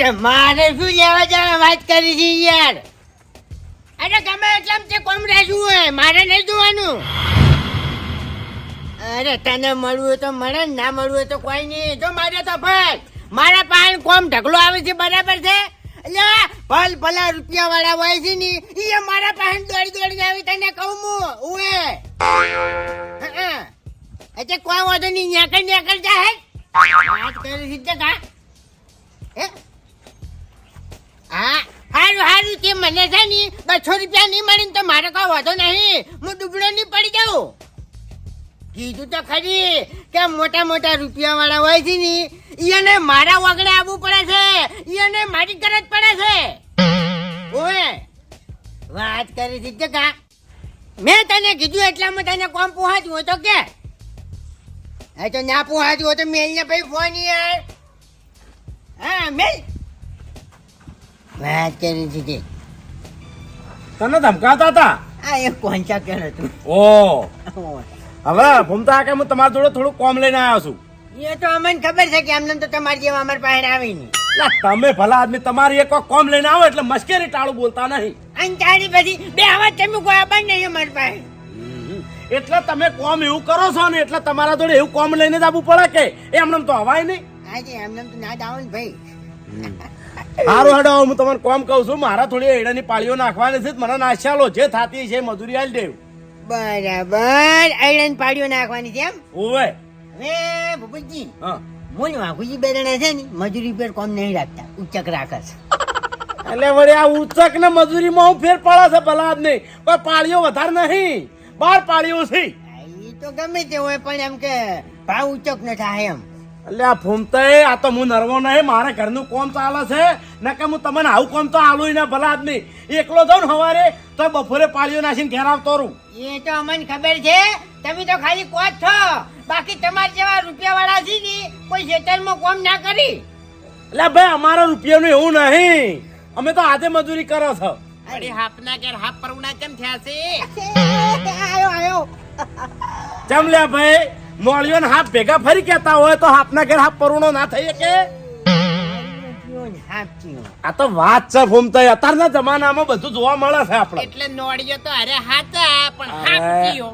અરે મારે શું લેવા જવા વાત કરી છે યાર? અરે ગમે એટલામ તે કોમ હોય, મારે નહીં જોવાનું. અરે તને મળવું તો મળે ના મળવું તો કોઈ નહીં. જો મારે તો ભાઈ મારા પાસે કોમ ઢગલો આવે છે, બરાબર છે? એટલે ભલ ભલા રૂપિયા વાળા હોય છે ને એ મારા પાસે દોડી દોડીને આવી તને કહું હું ઉએ એટલે કોઈ વાંધો નહીં, ન્યાકર ન્યાકર જાય વાત કરી છે કા હે? હા, હારું હારું, તે મને છે ને બસો રૂપિયા નહીં મળીને તો મારે કોઈ વાંધો નહીં. હું ડુબળો નહીં પડી જાઉં. કીધું તો ખરી કે મોટા મોટા રૂપિયા વાળા હોય છે ને એને મારા વગડે આવવું પડે છે. એને મારી ગરજ પડે છે. ઓએ વાત કરી તે કા મેં તને કીધું એટલામાં તને કોમ પહોંચ્યું હોય તો કે. હા તો ના પહોંચ્યું હોય તો મેં ને ભાઈ ફોન યાર. હા મેલ વાત કરી દીધી તને ધમકાવતા હતા? આ એક કોંચા કેળ હતું ઓ. હવે ભૂમતા કે હું તમારા જોડે થોડું કોમ લઈને આવ્યો છું. એ તો અમને ખબર છે કે એમને તો તમારી જેવા અમારી પાસે આવી નહીં. તમે ભલા આદમી તમારી એક કોમ લઈને આવો એટલે મશ્કેરી ટાળું બોલતા નહીં. અને તારી પછી બે આવા તમે કોઈ આબાજ નહીં અમારી પાસે. એટલે તમે કોમ એવું કરો છો ને એટલે તમારા જોડે એવું કોમ લઈને જ આવવું પડે કે? એમને તો હવાય નહીં. આજે એમને તો ના દાવો ને ભાઈ. સારું હેડો હું તમને કોમ કહું છું મારા થોડી એડાની પાળીઓ નાખવાની છે મને નાશાલો જે થાતી છે મજૂરી આલ દેવ બરાબર એડાની પાળીઓ નાખવાની છે એમ? ઓવે હવે ભૂપતજી હા. મોન વાઘુજી બે છે ને મજૂરી પર કોમ નહીં રાખતા ઉચ્ચક રાખે છે. એટલે વળી આ ઉચક ને મજૂરીમાં હું ફેર પડે છે ભલા નહીં પણ પાળીઓ વધારે નહીં. બાર પાળીઓ છે. ઈ તો ગમે તે હોય પણ એમ કે ભાવ ઉચ્ચક ન થાય એમ. એટલે આ ફૂમતાએ આ તો હું નરવો નહીં મારે ઘરનું કોમ ચાલે છે. નકે હું તમને આવું કોમ તો આલું ને ભલા આદમી. એકલો જાઉં ને સવારે તો બપોરે પાળીઓ નાખીને ઘેર આવતો રહું એ તો અમને ખબર છે. તમે તો ખાલી કોચ છો. બાકી તમારા જેવા રૂપિયા વાળા છે ને કોઈ શેતરમાં કોમ ના કરી. એટલે ભાઈ અમારા રૂપિયાનું એવું નહીં. અમે તો આજે મજૂરી કરો છો. અરે હાપના ઘેર હાપ પરુણા કેમ થયા છે? આયો આયો. ચમ લે ભાઈ. મોળીઓ ને હાથ ભેગા ફરી કેતા હોય તો હાથના ઘેર હાથ પરુણો ના થઈ શકે? આ તો વાત છે ફૂમતા અત્યારના જમાનામાં બધું જોવા મળે છે આપણે. એટલે નોળિયો તો અરે હાચા પણ કયો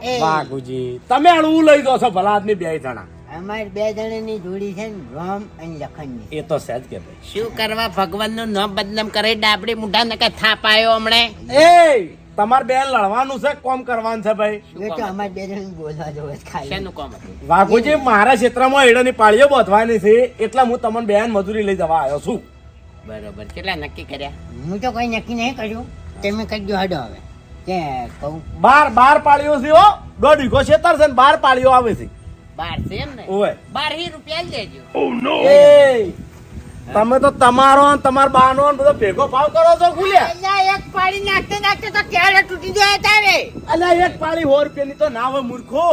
તમે અળવું લઈ દો છો ભલા આદમી બે જણા. અમારી બે જણાની જોડી છે ને રોમ અને લખનની એ તો સહેજ કે ભાઈ. શું કરવા ભગવાનનું નામ બદનામ કરે? ડાબડી મુઢા નકા થાપાયો હમણે? એ તમારે બેન લડવાનું છે કોમ કરવાનું છે ભાઈ? તો અમારી બે જણાની બોલવા જોવે ખાલી. કોમ હતું? વાઘુજી મારા ક્ષેત્રમાં એડાની પાળીઓ બોધવાની છે એટલે હું તમને બેન મજૂરી લઈ જવા આવ્યો છું. બરોબર. કેટલા નક્કી કર્યા? હું તો કઈ નક્કી નહીં કર્યું. તમે કરજો હડો હવે. કે કહું. બાર બાર પાળીઓ છે હો. દોઢ વીઘો ક્ષેત્ર છે ને બાર પાળીઓ આવે છે. બાર છે એમ ને? ઓય બાર હી રૂપિયા લેજો. એ તમે તો તમારો ને તમાર બાનો ને બધો ભેગો ભાવ કરો છો ખુલ્યા? પાડી નાખતે નાખતે તો ક્યારે તૂટી જાય તારે. અલા એક પાળી હોર પેલી તો ના હોય મૂર્ખો.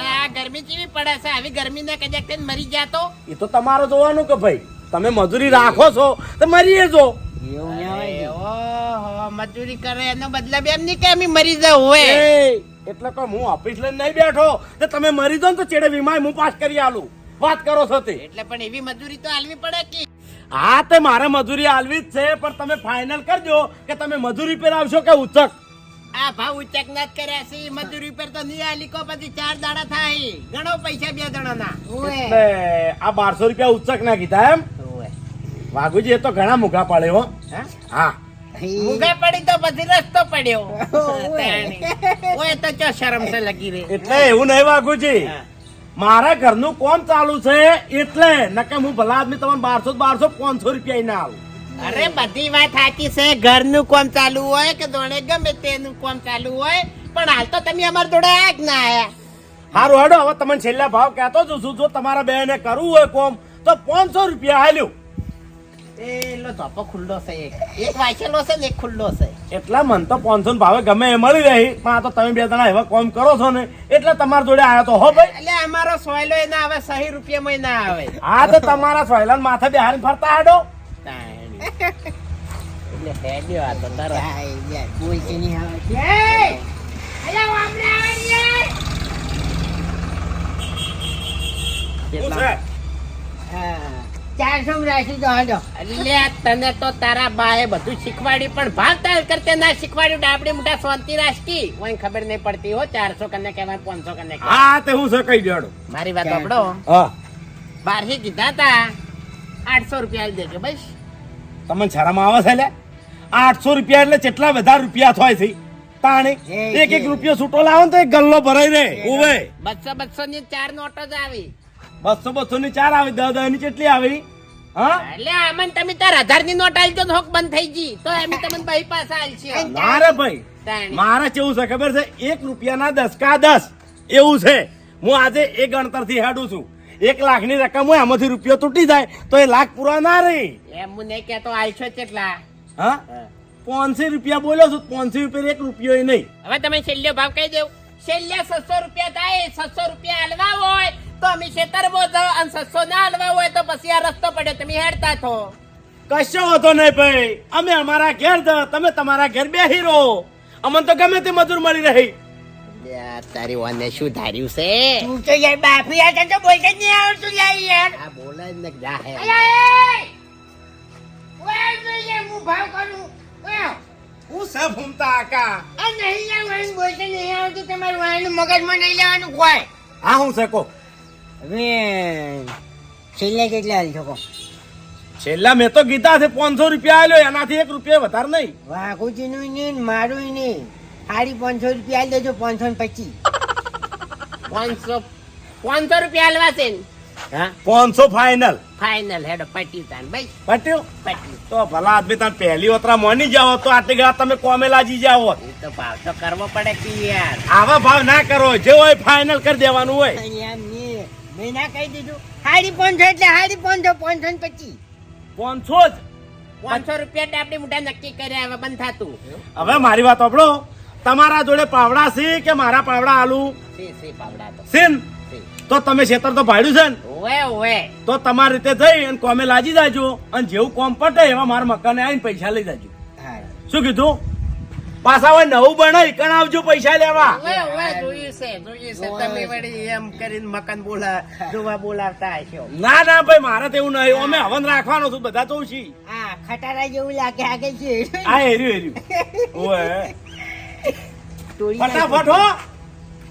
આ ગરમી કેવી પડે છે? આવી ગરમી ને કદાચ મરી જાતો એ તો તમારો જોવાનું કે ભાઈ તમે મજૂરી રાખો છો તો મરીએ જો. એવું ના. મજૂરી કરે એનો મતલબ એમ નહીં કે અમે મરી જાવ હોય. એટલે કે હું ઓફિસ લઈને નહીં બેઠો. તો તમે મરી ને તો ચેડે વીમાય હું પાસ કરી આલું. વાત કરો છો તે. એટલે પણ એવી મજૂરી તો આલવી પડે કે હા તે મારે મજૂરી આલવી જ છે પણ તમે ફાઇનલ કરજો કે તમે મજૂરી પર આવશો કે ઉચક? આ ભાવ ઉચ્ચક ના કર્યા છે. મજૂરી પર તો નહીં આલી કો પછી ચાર દાડા થાય. ઘણો પૈસા બે જણાના ના આ બારસો રૂપિયા ઉચક ના કીધા એમ? વાઘુજી એ તો ઘણા મૂઘા પાડે હો. હા? હા. પડી તો પછી રસ્તો પડ્યો. ઓય તો ચો શરમ છે લગી રે. એટલે એવું નહીં વાઘુજી. હા. મારા ઘરનું કોમ ચાલુ છે એટલે નકે હું ભલા આદમી તમને બારસો બારસો પાંચસો રૂપિયા ના આવું. અરે બધી વાત સાચી છે. ઘરનું કોમ ચાલુ હોય કે દોડે ગમે તેનું કોમ ચાલુ હોય પણ હાલ તો તમે અમારા જોડે આ જ ના આયા. હારું હાડો હવે તમને છેલ્લા ભાવ કહેતો જ છું. જો તમારા બેને કરવું હોય કોમ તો પાંચસો રૂપિયા હાલ્યું. એ લો ચોપો ખુલ્લો છે એક. એક વાંચેલો છે ને એક ખુલ્લો છે. એટલા મન તો પાંચસો ભાવે ગમે એ મળી રહી. પણ આ તો તમે બે જણા એવા કોમ કરો છો ને એટલે તમારા જોડે આવ્યો તો હો ભાઈ. એટલે અમારો સોયલો એ ના આવે સહી રૂપિયામાં ના આવે. આ તો તમારા સોયલાન માથે બેહારી ફરતા હેડો. એટલે હેડ્યો આ તો તરત આ યાર, નહીં આવે. અલ્યા, વાપરે આવે ને યાર. શું કેટલા હા. ચારસો રાખી દો હાલો. અલ્યા તને તો તારા બાએ બધું શીખવાડ્યું પણ ભાવ તાર કરતે ના શીખવાડ્યું ડાબડી મોટા શાંતિ રાખી કોઈ ખબર નહીં પડતી હો ચારસો કને કહેવાય પાંચસો કને હા તે હું કહી દેડો મારી વાત સાંભળો. હા. બારથી કીધા તા આઠસો રૂપિયા આવી દેજો બસ. તમને શરમ આવે છે લે? આઠસો રૂપિયા એટલે કેટલા બધા રૂપિયા થાય છે. તાણે એક એક રૂપિયો છૂટો લાવો ને તો એક ગલ્લો ભરાઈ રે ઓવે બસો બસો ની ચાર નોટો જ આવી. બસો બસો ની ચાર આવી દસ દસની કેટલી આવી? હા? એટલે આમાં તમે તાર હજારની નોટ આલજો તો હોક બંધ થઈ ગઈ. તો એમ તમને ભાઈ પાસે આલશે. ના રે ભાઈ. કેવું છે ખબર છે? એક રૂપિયાના દસ કા દસ? એવું છે. હું આજે એ ગણતરથી હેડું છું. એક લાખની રકમ હોય આમાંથી રૂપિયો તૂટી જાય તો એ લાખ પૂરા ના રહી એમ હું નહીં કહેતો આલશો કેટલા? હા? પાંચસો રૂપિયા બોલ્યો છું પોનસી રૂપિયા એક રૂપિયો નહીં. હવે તમે છેલ્લો ભાવ કહી દેવ છેલ્લે સસો રૂપિયા થાય સસો રૂપિયા હલવા હોય તો અમે ખેતરમાં જાઓ અને સસ્સો ના હલવા હોય તો પછી આ રસ્તો પડે તમે હેડતા છો. કશો હતો નહીં ભાઈ. અમે અમારા ઘેર જ તમે તમારા ઘેર બેહી રહો. અમને તો ગમે તે મજૂર મળી રહી. તારી વાને શું ધાર્યું છે? તું તો યાર બાપી આ તને તો બોલતા નહીં આવડતું યાર યાર. આ બોલે જ ને જા હે! ઓય, જોઈએ, હું ભાવ કરું. ઓય, હું સબ ભૂમતા આકા. આ નહીં યાર, વાળીને બોલતા નહીં આવડતું, તમારું વાન મગજમાં નહીં લેવાનું કોઈ. હા હું છે કો હવે છેલ્લે કેટલા હાલ છો છેલ્લા મેં તો કીધા છે પાંચસો રૂપિયા આલ્યો એનાથી એક રૂપિયા વધારે નહીં. વાઘુજીનું નહીં ને મારું નહીં. સાડી પાંચસો રૂપિયા આલી દેજો પાંચસો ને પચીસ. પાંચસો પાંચસો રૂપિયા હલવા છે ને? હા? પાંચસો ફાઈનલ ફાઇનલ હેડો પટી તાન ભાઈ પટ્યું? તો ભલા આદમી તમે પહેલી વતરા મોની જાઓ તો આટલી ગયા તમે કોમે લાજી જાઓ એ તો ભાવ તો કરવો પડે કે યાર. આવા ભાવ ના કરો જે હોય ફાઈનલ કરી દેવાનું હોય. એમ નહીં મેં ના કહી દીધું. સાડી પાંચસો એટલે સાડી પાંચસો પાંચસો ને પચીસ પાંચસો જ. પાંચસો રૂપિયા ડાબડી મોટા નક્કી કર્યા હવે બંધ થાતું. હવે મારી વાત સાંભળો. તમારા જોડે પાવડા છે કે મારા પાવડા આલુ? સી સી પાવડા તો. તમે ખેતર તો ભાડ્યું છે ને? ઓવે ઓવે. તો તમારી રીતે જઈ અને કોમે લાજી જાજો અને જેવું કોમ પટે એવા મારા મકાને આવીને પૈસા લઈ જાજો. હા. શું કીધું? પાછા હવે નવું બનાવી કણ આવજો પૈસા લેવા. ઓવે ઓવે જોયું છે જોયું છે. તમે વળી એમ કરીને મકાન બોલા જોવા બોલાવતા હશો. ના ના ભાઈ મારે તેવું નહીં. અમે હવન રાખવાનો છું બધા તો છી હા ખટારા જેવું લાગે આગળ છે. આ હેર્યું હેર્યું. ઓય. ફટાફટ હો.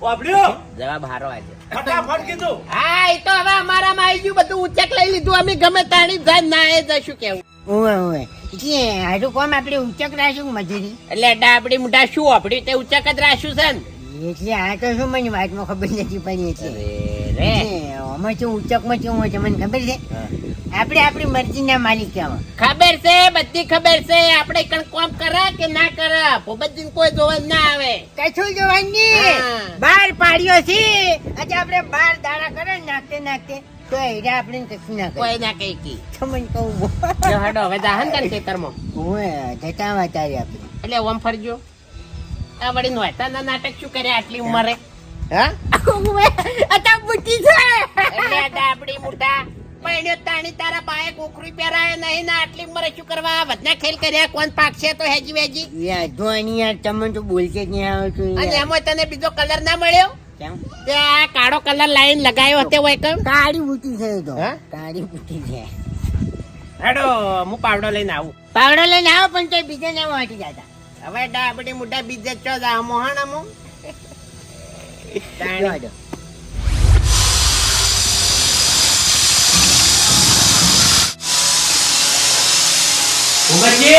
વાપર્યો. જવાબ હારો આજે. ફટાફટ કીધું. હા એ તો હવે અમારામાં આવી ગયું બધું ઉચેક લઈ લીધું. અમે ગમે તાણી જાય ના એ જશું કેવું ઓય ઓવે એટલે હારું કોમ આપણે ઉચક રાખ્યું મજૂરી. એટલે ડાબડી મોટા શું? આપડ્યું તે ઉચક જ રાખ્યું છે ને. એટલે આ તો શું મને વાતમાં ખબર નથી પડી એટલે. રે. આમાં શું ઉચકમાં શું હોય છે મને ખબર છે? આપણે આપણી મરજીના માલિક કહેવાય. ખબર છે બધી ખબર છે. આપણે કણ કોમ કરે કે ના કરે? ભોબતજી કોઈ જોવા ના આવે. કશું જોવાની. બાર પાડ્યો છે. આજે આપણે બાર દાડા કરે નાખતે નાખતે. તો હીરા આપણે કશું ના કોઈ ના કઈ કી. તો કહું જો હેડો હવે જાહન તને ખેતરમાં. ઓવે જતા વાતારી આપણે. એટલે ઓમ ફરજો. આ વળી નોયતાના નાટક શું કરે આટલી ઉંમરે? હા? ઓવે અતા બુટી છે. એટલે ડાબડી મોટા પૈણ્યો તાણી તારા બાએ કોકરી પહેરાય નહીં ના આટલી ઉંમરે શું કરવા? વધના ખેલ કર્યા કોણ પાકશે તો હેજી વેજી? યાર આની યાર તમને તો બોલતે જ નહીં અને એમાં તને બીજો કલર ના મળ્યો? તે આ કાળો કલર લાઈન લગાયો હતો હોય કેમ કાળી બુટી છે તો. હા? કાળી બુટી છે. હેડો હું પાવડો લઈને આવું. પાવડો લઈને આવો પણ તે બીજે ને વાટી જાતા. હવે ડાબડી મોટા બીજે ચો જા મોહણ અમો તાણી. જો. ભૂપતજી!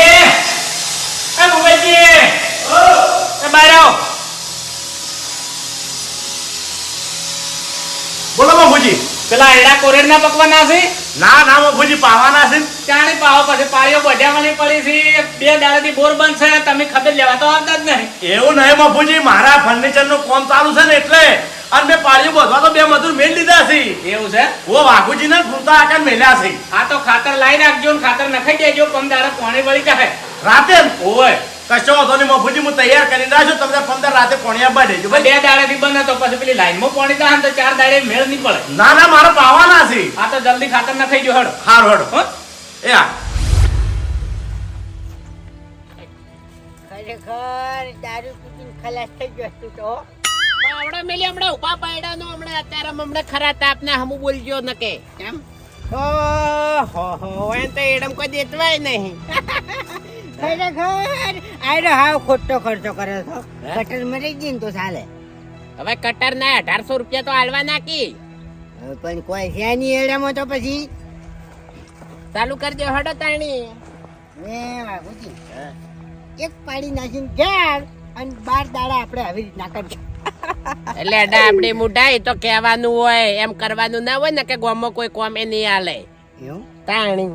એ ભૂપતજી! ઓ બહાર આવો. બાપુજી પેલા એડા કોરેડ ના પકવાના છે? ના ના બાપુજી પાવાના છે. ચાણી પાવો પછી પાળીઓ બઢિયામણી પડી છે. બે દાડાથી બોર બંધ છે. તમે ખબર લેવા તો આવતા જ નહીં. એવું નહીં બાપુજી મારા ફર્નિચરનું કામ ચાલુ છે ને એટલે. અને મેં પાળીઓ બધવા તો બે મજૂર મેળ લીધા છે. એવું છે? ઓ વાઘુજી ને ફૂલતા આકાર મેલ્યા છે. આ તો ખાતર લાવી નાખજો ને ખાતર નખાઈ દેજો. પંદર પાણી વળી જાય રાતે? ઓય. કશો વાંધો નહીં હું તૈયાર કરીને રાખ્યો તમને પંદર રાતે પોણી આપવા દેજો બે દાડાથી બંધ હતો પછી પેલી લાઈનમાં પોણી દાન તો ચાર દાડે મેળ નહીં પડે. ના ના મારે પાવાના છે. આ તો જલ્દી ખાતર નખાઈ જો હડો. હારું હેડો. હો? એ હા ખરેખર દારૂ ખલાસ થઈ ગયો તું. મેલી હમણાં ઊભા પાયડા નો હમણાં અત્યારે હમણાં ખરા તાપ ને હમું બોલજો ન કે કેમ હો ઓહો હો એમ તો એડમ કોઈ દેતવાય નહીં. ખરેખર આયરો હાવ ખોટો ખર્ચો કર્યો છો. કટર મરી ગઈ ને તો ચાલે. હવે કટર ના અઢારસો રૂપિયા તો હાલવા નાખી. પણ કોઈ છે નહીં એડામાં તો પછી. ચાલુ કરજો હડો તાણી. એ એક પાડી નાખીને ઘેર અને બાર દાડા આપણે આવી રીતના કરજો. એટલે આપણે મુઢાઈ તો કહેવાનું હોય એમ કરવાનું ના હોય ને કે ગોમો કોઈ કોમે નહીં હાલે. એવું? તાણી.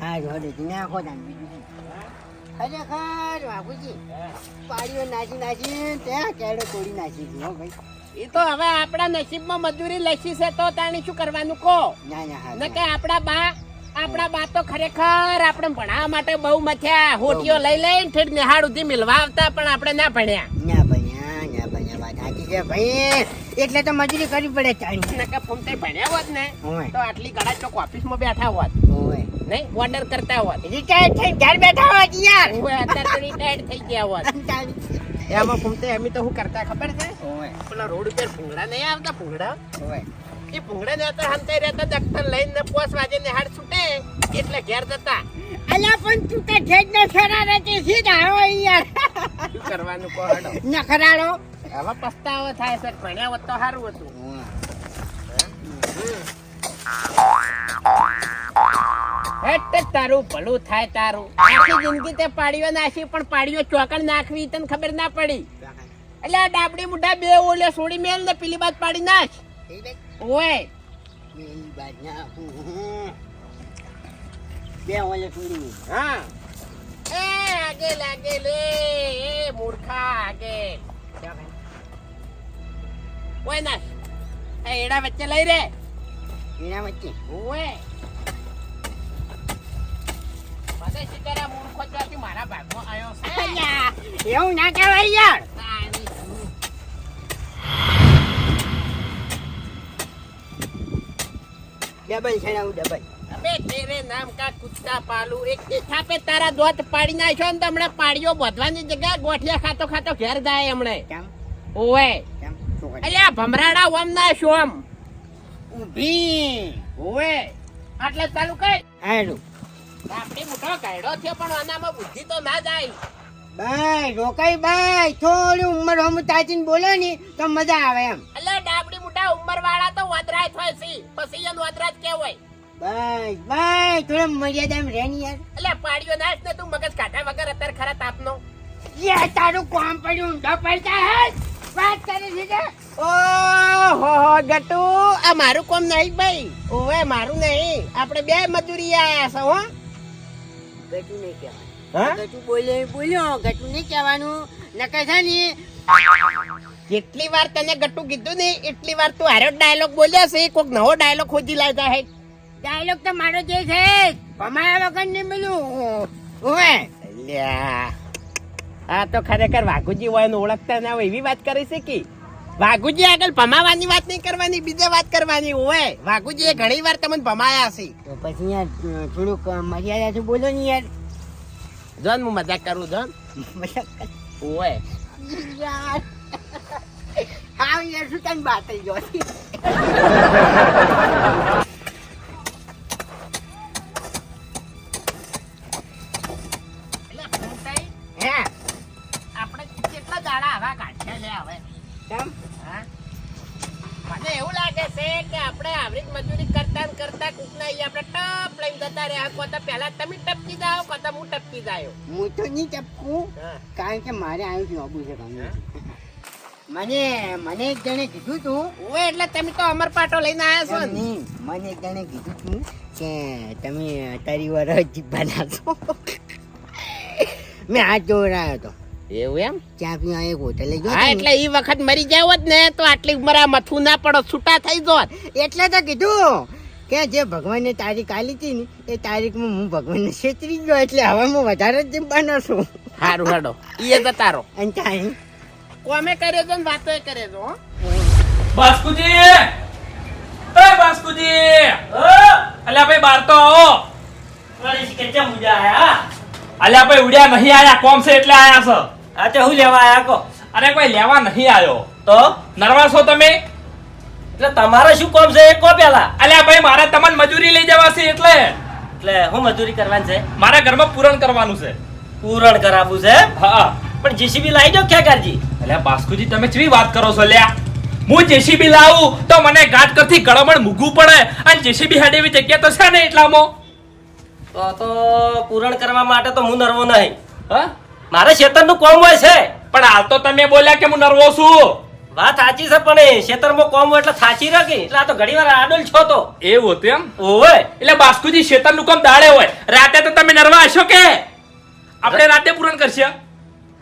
હા જોડે નાખો શું. ખરેખર બાબુજી પાડીઓ નાખી ત્યાં કેળો તોડી નાખી હતી હો ભાઈ. એ તો હવે આપણા નસીબમાં મજૂરી લખી છે તો તાણી શું કરવાનું કહો? ના ના હા કે આપણા બા આપણા બા તો ખરેખર આપણે ભણાવવા માટે બહુ મથ્યા. હોટીઓ લઈ લઈને ઠેઠ નિહાળ સુધી મિલવા આવતા પણ આપણે ના ભણ્યા. ના ભણ્યા ના ભણ્યા વાત સાચી છે ભાઈ. એટલે તો મજૂરી કરવી પડે ચાણી ન કે ફૂમતે ભણ્યા હોત ને તો આટલી ગળા ચોક ઓફિસમાં બેઠા હોત. નહીં ઓર્ડર કરતા હોત. રિટાયર થઈને ઘર બેઠા હોત યાર. ઓય, અત્યારે તો રિટાયર્ડ થઈ ગયા હોત. એમાં ફૂમતે એમ તો શું કરતા ખબર છે? પેલા રોડ ઉપર ભૂંગળા નહીં આવતા ભૂંગળા? એ ભૂંગળા ને તો હંતે રહેતા દખ્તર લઈને પોસ વાજે હાડ છૂટે એટલે ઘેર જતા. અલા પણ તું તો ઠેજ ને ખરા છે સીધા આવો યાર. શું કરવાનું કહો નખરાડો નખરાળો. હવે પસ્તાવો થાય છે ભણ્યા હોત તો સારું હતું. હેટ તારું ભલું થાય તારું. આખી જિંદગી તે પાડીઓ નાખી પણ પાડીઓ ચોકડ નાખવી તને ખબર ના પડી. એટલે આ ડાબડી મુઠા બે ઓલે છોડી મેલ ને પેલી બાદ પાડી નાખ. ઓય. બે ઓલે છોડી હા. એ આગે લાગે લે. એ મૂર્ખા આગે. ઓય એ એડા વચ્ચે લઈ રે. એના વચ્ચે ઓય. મને સીતારા મૂર્ખો ત્યાંથી મારા ભાગમાં આવ્યો છે. એવું ના કહેવાય યાર. તારી ડબલ છેડાવું ડબલ. અબે તેરે નામ કા કુત્તા પાલુ? એક થાપે તારા દોત પાડી નાખ્યો ને હમણાં પાડીઓ બધવાની જગ્યા ગોઠિયા ખાતો ખાતો ઘેર જાય હમણે. ઓવે શું અલ્યા ભમરાડા ઓમ ના શોમ ઊભી. હોવે આટલે ચાલુ કઈ હારું આપણી મોટો કાયડો થયો પણ આનામાં બુદ્ધિ તો ના જાય. બાય રોકાઈ બાય. થોડી ઉંમર હમ તાચીને બોલે ને તો મજા આવે એમ. એટલે ડાબડી મોટા ઉંમર વાળા તો વદરાય થાય છે. પછી એને વદરાજ કેવાય બાય બાય. થોડા મર્યાદા રહે ને યાર. એટલે પાડ્યો નાશ ને તું મગજ કાઢા વગર અત્યારે ખરા તાપનો. યે તારું કામ પડ્યું ઊંધો પડતા હે. વાત કરી છે કે ઓહો ગટુ આ મારું કોમ નહીં ભાઈ. ઓવે મારું નહીં. આપણે બે મજૂરી આયા છે હો. ગટુ નહીં કહેવાય. હા? ગટુ બોલે બોલ્યો ગટુ નહીં કહેવાનું. નકર છે ને જેટલી વાર તને ગટ્ટુ કીધું ને એટલી વાર તું હારો ડાયલોગ બોલ્યો છે કોક નવો ડાયલોગ ખોજી લાવતા હે. ડાયલોગ તો મારો જે છે ભમાયા વગર નહીં મળ્યું ઓવે. અલ્યા. આ તો ખરેખર વાઘુજી હોય ને ઓળખતા ના હોય એવી વાત કરી છે કે? વાઘુજી આગળ ભમાવાની વાત નહીં કરવાની બીજે વાત કરવાની હોય. વાઘુજી ઘણી વાર તમને ભમાયા છે. તો પછી યાર થોડુંક મર્યાદાથી બોલો ને યાર. જોન હું મજાક કરું જોન? મજાક ઓય યાર. હા યાર શું તને બાત થઈ ગયો કો તો પહેલા તમે ટપકી જાઓ કો હું ટપકી જાયો? હું તો નહીં ટપકું કારણ કે મારે આવું નોબું છે મને મને એક જણે કીધું તું. ઓય એટલે તમે તો અમર પાટો લઈને આવ્યા છો નહીં, મને એક જણે કીધું તું કે તમે તારી વાર જીભા નાખો મેં હાથ જોડાયો હતો એવું એમ? ચા પીવા એક હોટલે ગયો હા એટલે એ વખત મરી જાવ જ ને તો આટલી ઉંમર મથું ના પડો છૂટા થઈ જોત એટલે તો કીધું કે જે ભગવાનની તારીખ આલી હતી ને એ તારીખમાં હું ભગવાનને છેતરી ગયો એટલે હવે હું વધારે જ બનો છું. સારું હાડો ઈ જતા તારો. અને ચાઈ કોમે કર્યો તો ને વાતો કરે તો બાસ્કુજી! એ બાસ્કુજી! અલ્યા ભાઈ બાર તો આવો. અલ્યા ભાઈ ઉડ્યા નહીં આયા. કોમ છે એટલે આયા છો? આ તે હું લેવા આયા કો? અરે કોઈ લેવા નહીં આયો. તો? નર્વસ તમે? એટલે તમારે શું કામ છે? એ કહો પેલા. અલ્યા ભાઈ મારે તમને મજૂરી લઈ જવા છે એટલે. એટલે હું મજૂરી કરવાની છે? મારા ઘરમાં પૂરણ કરવાનું છે. પૂરણ કરાવવું છે? હા. પણ જીસીબી લાવી દો ખેગારજી અલ્યા બાસ્કુજી તમે કેવી વાત કરો છો લ્યા હું જેસીબી લાવું તો મને ઘાટ કરથી ગળમણ મૂકવું પડે. અને જેસીબી હેડ એવી જગ્યા તો છે ને એટલામાં? તો તો પૂરણ કરવા માટે તો હું નર્વો નહીં. હા? મારે શેતરનું કોમ હોય છે. પણ હાલ તો તમે બોલ્યા કે હું નર્વો છું. વાત સાચી છે પણ એ શેતરમાં કોમ હોય એટલે થાચી રાખી એટલે આ તો ઘણી વાર આડોલ છો તો. એવું હતું એમ? ઓવે. એટલે બાસ્કુજી શેતરનું કામ દાડે હોય. રાતે તો તમે નરવા હશો કે? આપણે રાતે પૂરણ કરશે.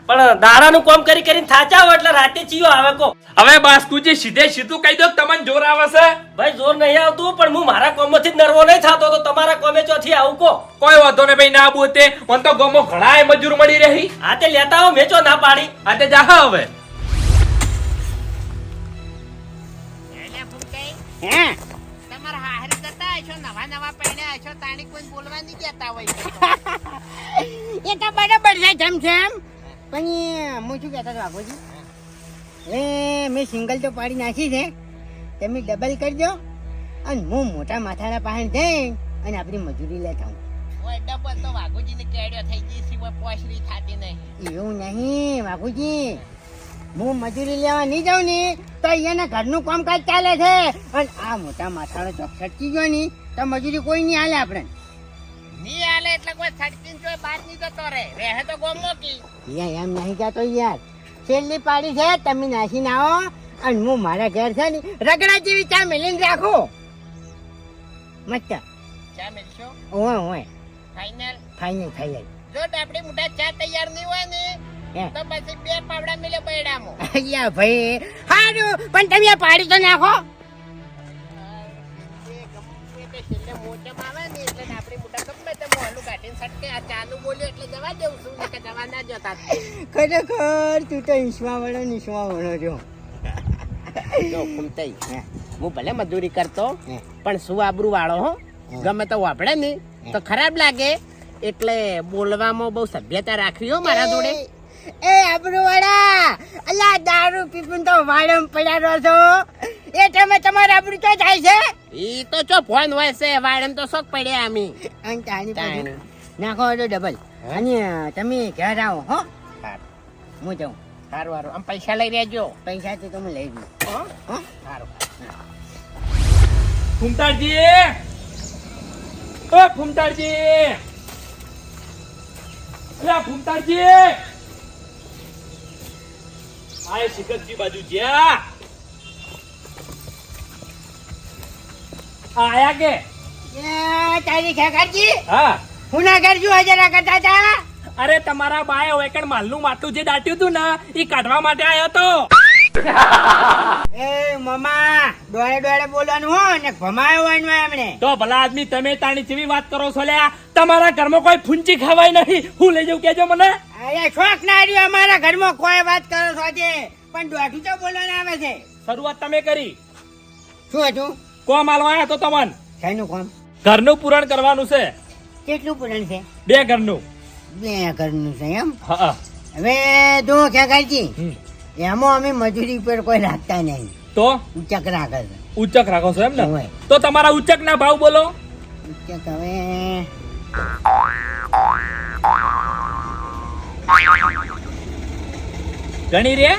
પણ દાડાનું કોમ કરી કરીને થાચા હોય એટલે રાતે ચીયો આવે કો હવે બાસ્કુજી સીધે સીધું કહી દો તમને જોર આવે છે. ભાઈ જોર નહીં આવતું પણ હું મારા કોમમાંથી માંથી નરવો નહીં થતો તો તમારા કોમે ચોથી આવું કો કોઈ વાંધો ને ભાઈ ના બોતે મને તો ગમો ઘણા મજૂર મળી રહી. આ તે લેતા આવો મેચો ના પાડી. આ તે જા હવે. હે? તમારા હાહરે કરતા હશો નવા નવા પહેણ્યા હશો તાણી કોઈ બોલવા નહીં કહેતા હોય છે. એ તો બરાબર છે જેમ છે એમ પણ હું શું કહેતો હતો બાપુજી? એ મેં સિંગલ તો પાડી નાખી છે. તમે ડબલ કરજો અને હું મોટા માથાના પાસે જઈ અને આપણી મજૂરી લેતા હું ડબલ તો વાઘુજીને કેડ્યો થઈ ગઈ સિવાય પોસરી થતી નહીં. એવું નહીં બાપુજી. હું મજૂરી લેવા નહીં જાઉં ને તો અહીંયાના ઘરનું કામકાજ ચાલે છે. અને આ મોટા માથાળો ચોક સટકી ગયો ની તો મજૂરી કોઈ નહીં હાલે આપણે. ની આલે એટલે કોઈ છટકીને ચોય બહાર નહીં જતો રહે. રહે તો ગોમ મોકી. યાર એમ નહીં કહેતો યાર. છેલ્લી પાડી છે તમે નાસીને આવો. અને હું મારા ઘર છે ને રગડા જેવી ચા મેલીને રાખો. મસ્ત. ચા મેલશો? ઓય ઓય ફાઈનલ ફાઈનલ ફાઈનલ જો ડાબડી મોટા ચા તૈયાર નહીં હોય ને. તો પછી બે પાવડા મિલે બૈડામાં. અહીંયા ભાઈ હારું પણ તમે પાડી તો નાખો. એ ગમે તે આવે ને એટલે ડાબડી મોટા ગમે તે મોહલું કાઢીને સટકે આ ચાનું બોલ્યો એટલે જવા દેવું છું કે જવા ના જતા. ખરેખર તું તો ઈશ્વા વાળો નિશ્વા વાળો રહ્યો. જો હું. ભલે મજૂરી કરતો પણ શું આબરૂ વાળો હો? ગમે તો વાપડે નહીં તો ખરાબ લાગે. એટલે બોલવામાં બહુ સભ્યતા રાખવી હો મારા જોડે. એ આબરૂ વાળા અલા દારૂ પીપીને તો વાળમ પડ્યા રહો છો. એ તમે તમારા આબરૂ તો થાય છે? ઈ તો ચો ફોન હોય છે વાડમ તો શોખ પડ્યા અમી અને તાણી તાણી. નાખો તો ડબલ અને તમે ઘેર આવો હો. હું જાઉં. સારું સારું. આમ પૈસા લઈ રહેજો. પૈસા તો તમે લઈ? હો? સારું. ફૂમતાડજી ઓ ફૂમતાડજી અલ્યા ફૂમતાડજી આય શિખરજી બાજુ જ્યાં. આયા કે? તારી ખેકાજી હા. હું ના કરજો હજારા કરતા હતા અરે તમારા બાએ વેકણ માલનું માટલું જે દાટ્યું હતું ને એ કાઢવા માટે આવ્યો તો. એ મમા ડોળે ડોળે બોલવાનું હો ને ભમાયો હોય ને એમણે. તો ભલા આદમી તમે તાણી જેવી વાત કરો છો લ્યા. તમારા ઘરમાં કોઈ ફૂંચી ખાવાય નહીં. હું લઈ જઉં કેજો મને. અરે શોખ ના રહ્યો અમારા ઘરમાં કોઈ વાત કરો છો આજે. પણ દોઢું તો બોલવાનું આવે છે. શરૂઆત તમે કરી. શું હતું? કોમ આલવા આવ્યા તો તમન? શેનું કોમ? ઘરનું પૂરણ કરવાનું છે. કેટલું પૂરણ છે? બે ઘરનું. બે ઘરનું છે એમ? હા. હવે જો ખેકાજી એમાં અમે મજૂરી પર કોઈ રાખતા નહીં. તો? ઉચક રાખે છે. ઉચ્ચક રાખો છો એમ ને. તો તમારા ઉચક ના ભાવ બોલો. ઉચક હવે ગણી રે?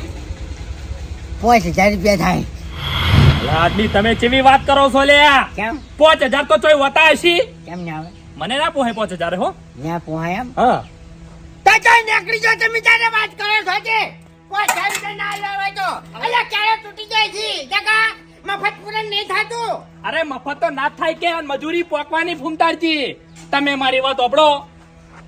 પાંચ હજાર રૂપિયા થાય. આદમી તમે કેવી વાત કરો છો લે? કેમ? પાંચ હજાર તો ચોય વતા હશી કેમ ના આવે? મને ના પોહે પાંચ હજાર હો. ના પોહાય એમ? હા. તો તો નીકળી જો તમે તારે વાત કરો છો તે. પાંચ હજાર રૂપિયા ના લેવાય તો. અલ્યા ક્યારે તૂટી જાય છે? જગા મફત પૂરણ નહીં થતું. અરે મફત તો ના થાય કે મજૂરી પોકવાની ફૂમતાડજી તમે મારી વાત ઓપડો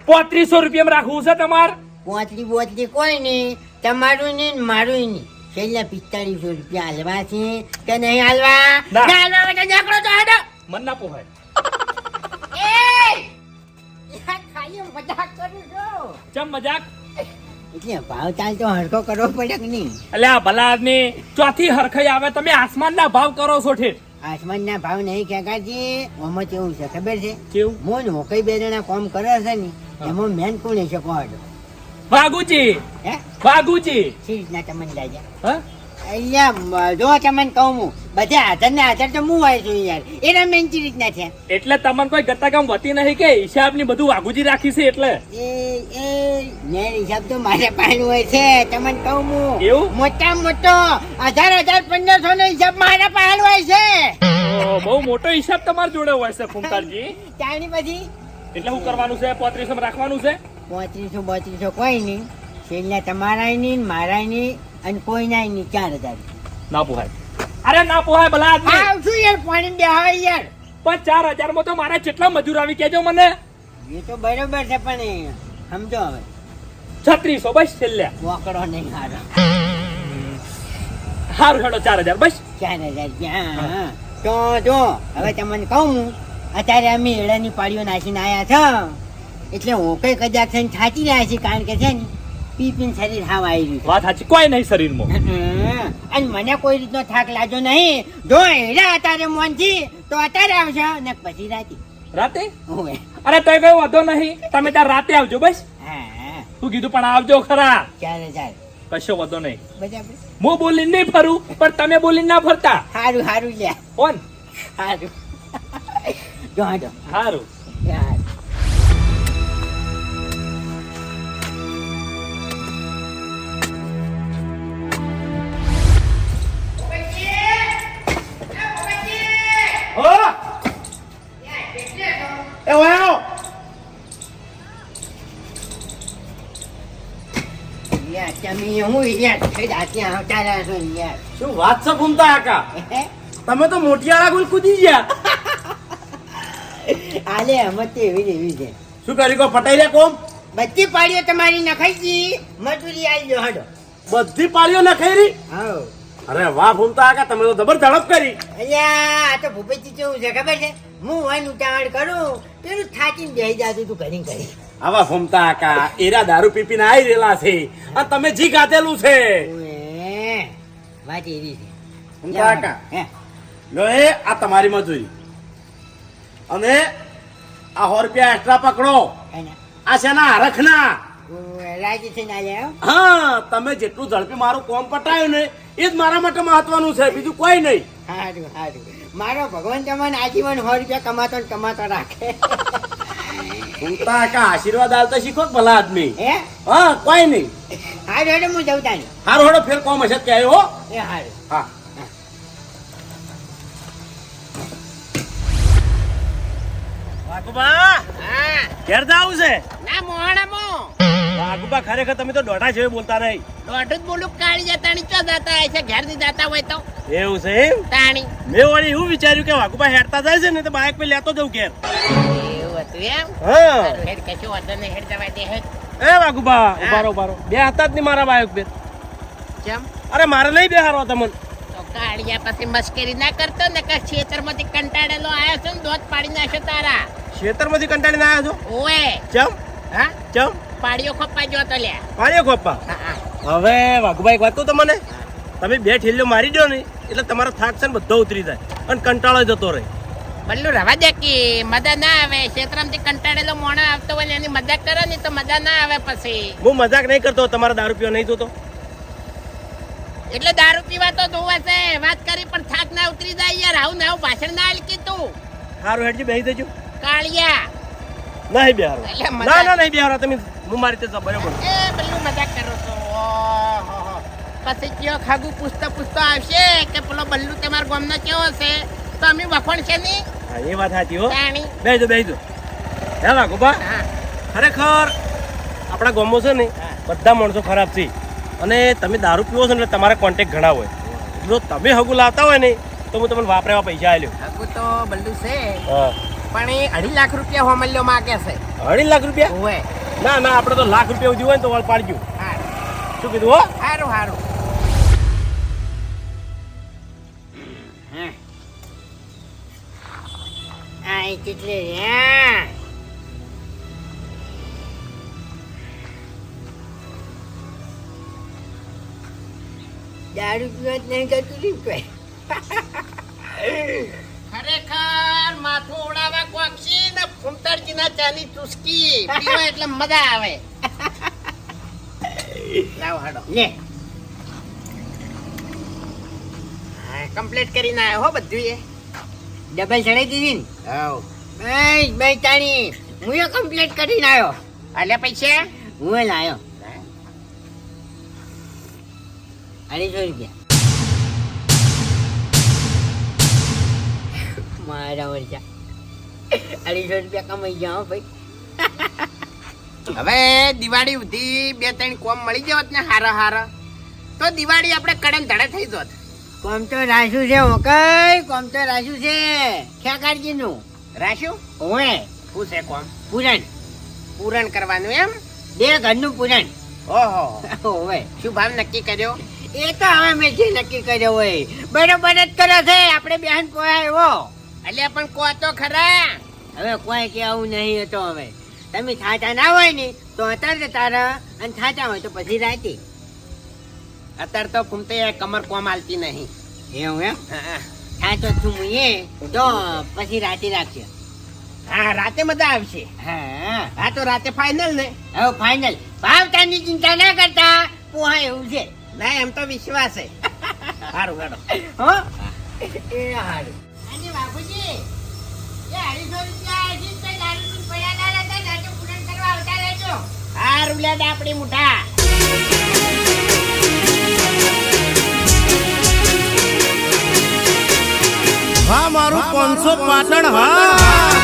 પોત્રીસો રૂપિયામાં રાખવું છે તમાર? પોચલી બોચલી કોઈ નહીં તમારું નહીં મારું નહીં. છેલ્લા પિસ્તાળીસો રૂપિયા હાલવા છે. કે નહીં હાલવા? ના. ના હાલવા હોય નીકળો તો હાડો. મન ના પોહાય. મજાક કરું છું. ચમ મજાક? એટલે ભાવ ચાલ તો હરકો કરવો પડે કે નહીં? અલ્યા ભલા આદમી ચોથી હરખાઈ આવે તમે આસમાનના ભાવ કરો છો ઠેઠ. આસમાનના ભાવ નહીં કાકાજી આમાં કેવું છે ખબર છે? કેવું? મોન હોકઈ બે જણા કામ કરે છે ને એમાં મેન કોણ છે કોડ વાઘુજી વાઘુજી રીતના તમને લાગ્યા હા? અહીંયા જો તમને કહું હું બધે હાજર ને હાજર તો હું હોય છું યાર. એના મેન્ચી રીતના છે. એટલે તમને કોઈ ગતાકામ વતી નહીં કે હિસાબની બધું વાઘુજી રાખી છે એટલે? એ એ ને હિસાબ તો મારે પાસે હોય છે. તમને કહું હું એવું? મોટા મોટો હજાર હજાર પંદરસો નો હિસાબ મારા પાસે હોય છે. બહુ મોટો હિસાબ તમારા જોડે હોય છે ફૂંકારજી ચાલની પછી એટલે શું કરવાનું છે? પોત્રીસો રાખવાનું છે? પોત્રીસો બોત્રીસો કોઈ નહીં. છેલ્લા તમારા નહીં મારા નહીં અને કોઈ ના નહીં. ચાર હજાર. ના પોહાય. અરે ના પોહાય ભલા આદમી આવશું યાર પાણી બે આવે યાર. પણ ચાર હજારમાં તો મારા જેટલા મજૂર આવી કેજો મને. એ તો બરોબર છે પણ સમજો હવે. છત્રીસો બસ છેલ્લે. વાકડો નહીં હારો. સારું હેડો ચાર હજાર બસ. ચાર હજાર ક્યાં? તો જો હવે તમને કહું અત્યારે અમે એડાની પાડીઓ નાખીને આવ્યા છો. એટલે હું કઈ કદાચ થઈને થાચી રહ્યા છે કારણ કે છે ને પી પીને શરીર હાવ આવી રહ્યું વાત સાચી કોઈ નહીં શરીરમાં. અને મને કોઈ રીતનો થાક લાગ્યો નહીં. જો એડા અત્યારે મોનથી તો અત્યારે આવશે ને પછી રાતે. રાતે? અરે તોય કઈ વાંધો નહીં. તમે ત્યાં રાતે આવજો બસ. તું કીધું પણ આવજો ખરા. ચાલે ચાલે. કશો વાંધો નહીં. હું બોલીને નહીં ફરું પણ તમે બોલીને ના ફરતા. સારું સારું લે કોણ? સારું જો હાડો. સારું એ વાયો યાર તમે થઈ ત્યાં આવતા રહ્યા છો યાર શું વાત છે ભૂમતા કાકા તમે તો મોટિયાળા ગુલ કૂદી ગયા. આલે હમત એવી એવી છે. શું કરી કો ફટાઈ લે કોમ? બધી પાળીઓ તમારી નખાઈ ગઈ. મજૂરી આવી ગયો હડો બધી પાળીઓ નખાઈ રહી? હાઉ. અરે વાહ ભૂમતા કાકા તમે તો જબર ઝડપ કરી. અહીંયા આ તો ભૂપેજી કેવું છે ખબર છે? હું હોય ઉતાવળ કરું પેલું થાકીને બેસી જાતું તું કરી કરી આવા ફમતા કાકા એરા દારૂ પીપીને આવી રહેલા છે. અને તમે જી ગાધેલું છે. વાત એવી છે. ફૂમતા કાકા હે. લો એ આ તમારી મજૂરી. અને આ સો રૂપિયા એક્સ્ટ્રા પકડો. આ શેના હરખના? રાજી થઈને આવ્યા હો. હા તમે જેટલું ઝડપી મારું કોમ પટાયું ને એ જ મારા માટે મહત્વનું છે. બીજું કોઈ નહીં. સારું હારું. મારો ભગવાન તમને આજીવન સો રૂપિયા કમાતો ને કમાતો રાખે. આશીર્વાદ આલતા શીખો ભલા આદમી. હે? હા કોઈ નહીં. હારું હેડે હું જઉં તાની. હારો હડો ફેર કોમ હશે કે હો. એ હારું. હા. ઘેર જાવું છે? ના મોહણામાં. વાઘુબા ખરેખર તમે તો દોઢા જેવું બોલતા નહીં. દોઢું જ બોલું કાળી જતાની ચો જતા હોય છે? ઘેરથી જતા હોય તો? એવું છે એમ? તાણી. મેં વળી એવું વિચાર્યું કે વાઘુબા હેડતા જાય છે ને તો બાઇક પે લેતો જઉં ઘેર. એવું હતું એમ? હા. હેડ કશું વાંધો નહીં હેડ જવા દે હેડ એ વાઘુબા ઉભારો ઉભારો બે હતા જ નહીં મારા બાઇક પે કેમ? અરે મારે નહીં બેહારો તમને. કાળિયા પછી મશ્કરી ના કરતો ને કે ખેતરમાંથી કંટાળેલો આવ્યો છે ને ધોધ પાડી નાખ્યો તારા. ખેતરમાંથી કંટાળીને આવ્યો છો? ઓએ ચમ? હા? ચમ? પાડીઓ જો તો ખોપા? હા. હવે વાઘુભાઈ એક વાત કહું તમને? તમે બે ઠેલીઓ મારી દો ને એટલે તમારો થાક છે ને બધો ઉતરી જાય અને કંટાળો જતો રહે. બલ્લુ રવા દે કે મજા ના આવે. ખેતરમાંથી કંટાળેલો મોણો આવતો હોય એની મજાક કરે ને તો મજા ના આવે પછી. હું મજાક નહીં કરતો તમારા દારૂ પીવા નહીં જોતો? એટલે દારૂ પીવા તો ધોવા છે. વાત કરી પણ થાક ના ઉતરી જાય યાર. આવું ના આવું ભાષણ ના આલકી તું. સારું હેડજી બેસી દેજો કાળિયા. નહીં બિહાર. ના ના નહીં બેહારો. તમે હું મારી રીતે બરોબર? એ પેલું મજાક કરો છો. પછી કયો ખાગુ પૂછતા પૂછતા આવશે કે પેલો બલ્લુ તમારા ગામનો કેવો છે? તો અમે વખણ છે ની? હા એ વાત સાચી હો. બેજો બેજો હે વાઘુભા ખરેખર આપણા ગામમાં છે ને બધા માણસો ખરાબ છે. અને તમે દારૂ પીવો છો એટલે તમારા કોન્ટેક્ટ ઘણા હોય. જો તમે હગુ લાવતા હોય ને તો હું તમને વાપરેવા પૈસા આલ્યો હગુ તો બલ્લુ છે. હા. પણ એ અઢી લાખ રૂપિયા હોમલ્યો માગે છે. અઢી લાખ રૂપિયા? હોય ના ના આપણે તો લાખ રૂપિયા સુધી હોય ને તો વળ પાડજો. શું કીધું હો? સારું સારું આ કેટલે રહ્યા દારૂ પીવા નહીં જતું રહ્યું કોઈ માથું ઉડાવવા કોક્ષી ને ફૂમતાડજી ના ચાની ચુસ્કી. પીવા એટલે મજા આવે. લાવ હાડો. લે. કમ્પ્લીટ કરીને આવ્યો હો બધું એ ડબલ ચડાઈ દીધી ને? હાવ બે બે તાણી હું એ કમ્પ્લીટ કરીને આવ્યો. એટલે પૈસા? હું એ લાયો અઢીસો રૂપિયા. મારા વર્ષા અઢીસો રૂપિયા કમાઈ ગયા ભાઈ. હવે દિવાળી સુધી બે ત્રણ કોમ મળી જવત ને હારા હારા. તો દિવાળી આપણે કડન ધડે થઈ જોત કોમ તો રાશુ છે હું કઈ કોમ તો રાશુ છે. ખેકારજી નું રાશુ ઓએ. શું છે કોમ? પૂરણ. પૂરણ કરવાનું એમ? બે ઘરનું પૂરણ. ઓહો. ઓવે. શું ભાવ નક્કી કર્યો? એ તો હવે મેં જે નક્કી કર્યો હોય. બરોબર જ કરે છે. આપણે બેહન પોયા એવો અલ્યા પણ કો તો ખરા. હવે કોઈ કે આવું નહીં હતો હવે. તમે થાચા ના હોય ને તો અત્યારે તારા અને થાચા હોય તો પછી રાતે. અત્યારે તો ફૂમતે કમર કોમ આલતી નહીં. એવું એમ? થાચો છું એ તો પછી રાતે રાખશે હા રાતે મજા આવશે. હા. હા તો રાતે ફાઇનલ ને. હવે ફાઇનલ ભાવતાની ચિંતા ના કરતા. પોહા એવું છે. ના એમ તો વિશ્વાસ છે. સારું સારું હો? એ હારું. સારું લે આપણી મુઠા. હા મારું પાંચસો પાટણ હા.